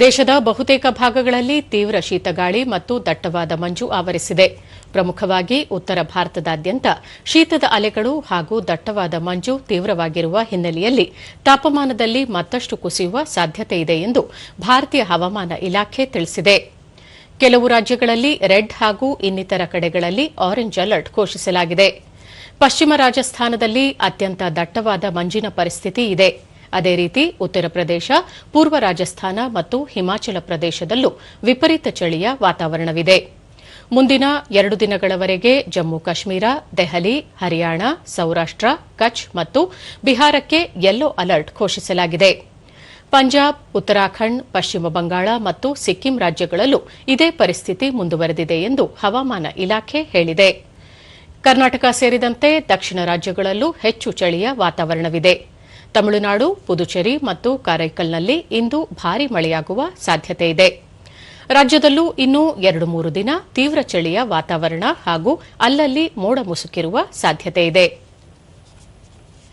ದೇಶದ ಬಹುತೇಕ ಭಾಗಗಳಲ್ಲಿ ತೀವ್ರ ಶೀತಗಾಳಿ ಮತ್ತು ದಟ್ಟವಾದ ಮಂಜು ಆವರಿಸಿದೆ. ಪ್ರಮುಖವಾಗಿ ಉತ್ತರ ಭಾರತದಾದ್ಯಂತ ಶೀತದ ಅಲೆಗಳು ಹಾಗೂ ದಟ್ಟವಾದ ಮಂಜು ತೀವ್ರವಾಗಿರುವ ಹಿನ್ನೆಲೆಯಲ್ಲಿ ತಾಪಮಾನದಲ್ಲಿ ಮತ್ತಷ್ಟು ಕುಸಿಯುವ ಸಾಧ್ಯತೆ ಇದೆ ಎಂದು ಭಾರತೀಯ ಹವಾಮಾನ ಇಲಾಖೆ ತಿಳಿಸಿದೆ. ಕೆಲವು ರಾಜ್ಯಗಳಲ್ಲಿ ರೆಡ್ ಹಾಗೂ ಇನ್ನಿತರ ಕಡೆಗಳಲ್ಲಿ ಆರೆಂಜ್ ಅಲರ್ಟ್ ಘೋಷಿಸಲಾಗಿದೆ. ಪಶ್ಚಿಮ ರಾಜಸ್ಥಾನದಲ್ಲಿ ಅತ್ಯಂತ ದಟ್ಟವಾದ ಮಂಜಿನ ಪರಿಸ್ಥಿತಿ ಇದೆ. ಅದೇ ರೀತಿ ಉತ್ತರ ಪ್ರದೇಶ, ಪೂರ್ವ ರಾಜಸ್ಥಾನ ಮತ್ತು ಹಿಮಾಚಲ ಪ್ರದೇಶದಲ್ಲೂ ವಿಪರೀತ ಚಳಿಯ ವಾತಾವರಣವಿದೆ. ಮುಂದಿನ ಎರಡು ದಿನಗಳವರೆಗೆ ಜಮ್ಮು ಕಾಶ್ಮೀರ, ದೆಹಲಿ, ಹರಿಯಾಣ, ಸೌರಾಷ್ಟ್ರ, ಕಚ್ ಮತ್ತು ಬಿಹಾರಕ್ಕೆ ಯೆಲ್ಲೋ ಅಲರ್ಟ್ ಘೋಷಿಸಲಾಗಿದೆ. ಪಂಜಾಬ್, ಉತ್ತರಾಖಂಡ್, ಪಶ್ಚಿಮ ಬಂಗಾಳ ಮತ್ತು ಸಿಕ್ಕಿಂ ರಾಜ್ಯಗಳಲ್ಲೂ ಇದೇ ಪರಿಸ್ಥಿತಿ ಮುಂದುವರೆದಿದೆ ಎಂದು ಹವಾಮಾನ ಇಲಾಖೆ ಹೇಳಿದೆ. ಕರ್ನಾಟಕ ಸೇರಿದಂತೆ ದಕ್ಷಿಣ ರಾಜ್ಯಗಳಲ್ಲೂ ಹೆಚ್ಚು ಚಳಿಯ ವಾತಾವರಣವಿದೆ. ತಮಿಳುನಾಡು, ಪುದುಚೇರಿ ಮತ್ತು ಕಾರೈಕಲ್ನಲ್ಲಿ ಇಂದು ಭಾರೀ ಮಳೆಯಾಗುವ ಸಾಧ್ಯತೆ ಇದೆ. ರಾಜ್ಯದಲ್ಲೂ ಇನ್ನೂ ಎರಡು ಮೂರು ದಿನ ತೀವ್ರ ಚಳಿಯ ವಾತಾವರಣ ಹಾಗೂ ಅಲ್ಲಲ್ಲಿ ಮೋಡ ಮುಸುಕಿರುವ ಸಾಧ್ಯತೆಯಿದೆ